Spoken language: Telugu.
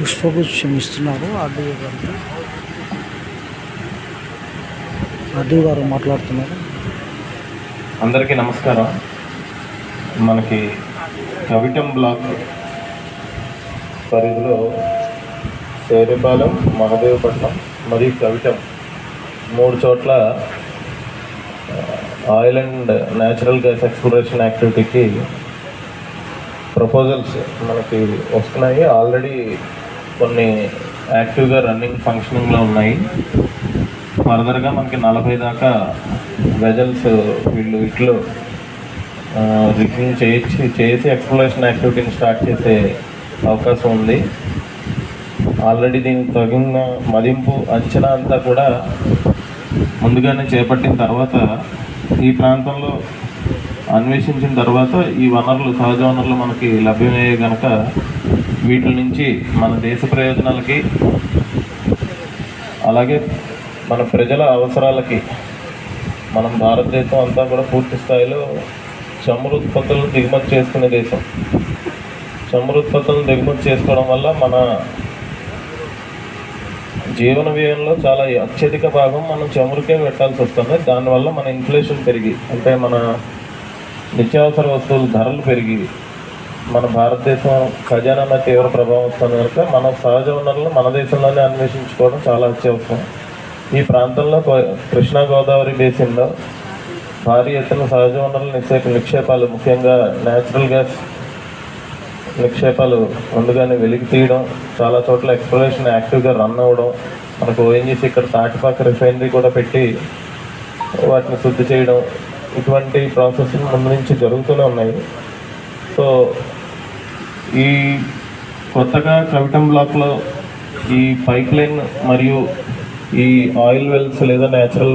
పుష్పగుచ్చం ఇస్తున్నారు ఆర్డీఓ గారికి. ఆర్డీఓ గారు మాట్లాడుతున్నారు. అందరికీ నమస్కారం. మనకి కవిటం బ్లాక్ పరిధిలో సేరేపాలెం మహదేవపట్నం మరియు కవిటం మూడు చోట్ల oil and natural gas exploration యాక్టివిటీకి proposals మనకి వస్తున్నాయి. ఆల్రెడీ కొన్ని యాక్టివ్గా రన్నింగ్ ఫంక్షనింగ్లో ఉన్నాయి. ఫర్దర్గా మనకి నలభై దాకా వెజల్స్ వీళ్ళు ఇట్లో రివ్యూ చేయించి చేసి ఎక్స్ప్లోరేషన్ యాక్టివిటీని స్టార్ట్ చేసే అవకాశం ఉంది. ఆల్రెడీ దీనికి తగిన మదింపు అంచనా అంతా కూడా ముందుగానే చేపట్టిన తర్వాత ఈ ప్రాంతంలో అన్వేషించిన తర్వాత ఈ వనరులు సహజ వనరులు మనకి లభ్యమయ్యే కనుక వీటి నుంచి మన దేశ ప్రయోజనాలకి అలాగే మన ప్రజల అవసరాలకి మనం భారతదేశం అంతా కూడా పూర్తి స్థాయిలో చమురు ఉత్పత్తులను దిగుమతి చేసుకునే దేశం. చమురు ఉత్పత్తులను దిగుమతి చేసుకోవడం వల్ల మన జీవన వ్యయంలో చాలా అత్యధిక భాగం మనం చమురుకే పెట్టాల్సి వస్తుంది. దానివల్ల మన ఇన్ఫ్లేషన్ పెరిగి అంటే మన నిత్యావసర వస్తువుల ధరలు పెరిగి మన భారతదేశం ఖజానా మీద తీవ్ర ప్రభావం వస్తుంది కనుక మన సహజ వనరులను మన దేశంలోనే అన్వేషించుకోవడం చాలా అత్యవసరం. ఈ ప్రాంతంలో కృష్ణా గోదావరి బేసిన్లో భారీ ఎత్తున సహజ వనరుల నిక్షేప నిక్షేపాలు ముఖ్యంగా న్యాచురల్ గ్యాస్ నిక్షేపాలు ముందుగానే వెలికి తీయడం చాలా చోట్ల ఎక్స్ప్లోరేషన్ యాక్టివ్గా రన్ అవ్వడం మనకు ఓఎన్జీసీ ఇక్కడ తాటిపాక రిఫైనరీ కూడా పెట్టి వాటిని శుద్ధి చేయడం ఇటువంటి ప్రాసెస్ ముందు నుంచి జరుగుతూనే ఉన్నాయి. సో ఈ కొత్తగా కవిటం బ్లాక్లో ఈ పైప్ లైన్ మరియు ఈ ఆయిల్ వెల్స్ లేదా న్యాచురల్